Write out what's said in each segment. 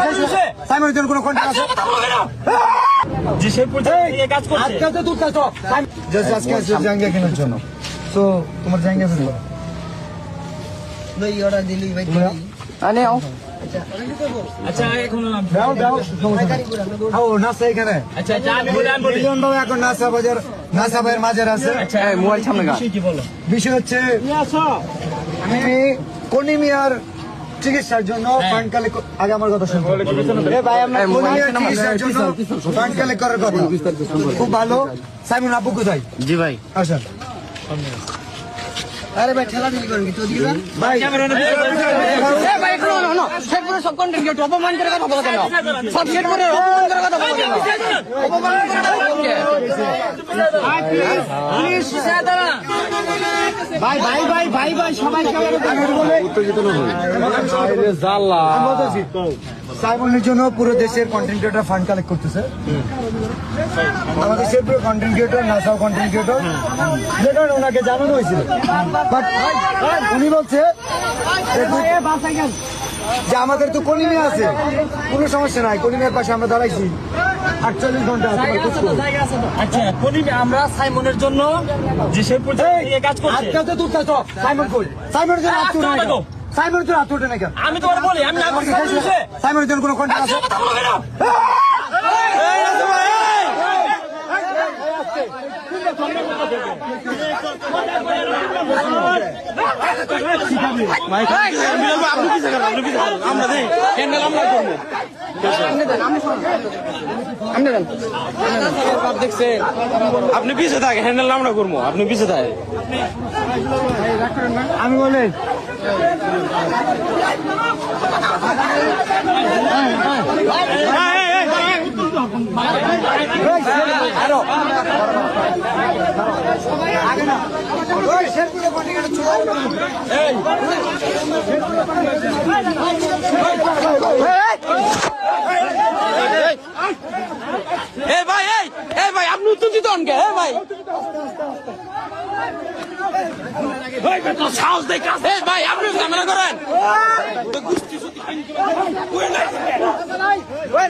খাইছে সাইমনের জন্য কোনো কন্ট্যাক্ট আছে? যে সেই পর্যায়ে নিয়ে কাজ করছে। আজকে তো তুই জাস্ট আজকে আছে জাঙ্গিয়া কেনার জন্য। তো তোমার জাঙ্গিয়া আছে ভাই অর্ডার দিলি ভাই আনে আও আচ্ছা আছে। বিষয় বিষয় হচ্ছে আমি কনিমিয়ার চিকিৎসার জন্য ফান্ড কালেক্ট আগে আমার কথা শুনুন এ ভাই আমরা এই মোবাইল কনিমিয়ার নাম্বার চিকিৎসার জন্য ফান্ড কালেক্ট করার কথা খুব ভালো সাইমন আপু কোথায় জি ভাই আসেন আরে ভাই ঠেলা দিলি করেন কিছু ওদিকে ভাই ভাই একটু না না সেট সব কন্টেন্ট কেউ অপমান করে কথা বলো কেন সব সেট অপমান করে কথা বলো কেন অপমান করে কথা বলো কেন? ভাই ভাই ভাই ভাই ভাই সবাই আমি সাইমনের জন্য পুরো দেশের কন্টেন্ট ক্রিয়েটর ফান্ড কালেক্ট করতেছে। আমাদের দেশের পুরো কন্টেন্ট ক্রিয়েটর নাসাও কন্টেন্ট ক্রিয়েটর যেটা ওনাকে জানানো হয়েছিল। বাট উনি বলছে যে আমাদের তো কলিমিয়া আছে কোনো সমস্যা নাই কলিমিয়ার পাশে আমরা দাঁড়াইছি আটচল্লিশ ঘণ্টা আচ্ছা আমরা সাইমনের জন্য যে সেই পর্যায়ে নিয়ে কাজ করছে আজকে তো তুই সাইমন কই সাইমনের জন্য কেন? সাইমনের জন্য হাত উঠে না কেন? আমি তোমার বলি আমি সাইমনের জন্য কোনো কন্ট্যাক্ট আছে আপনি পিছে থাকে হ্যান্ডেল আমরা করব আপনি পিছে থাকে আমি বলি ওই শেরপুরে কন্ট্যাক্ট চলে এ ভাই এ ভাই আপনি উত্তেজিত হন কে এ ভাই সাহস দেখ ভাই আপনি ক্যামেরা করেন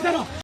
তোমরা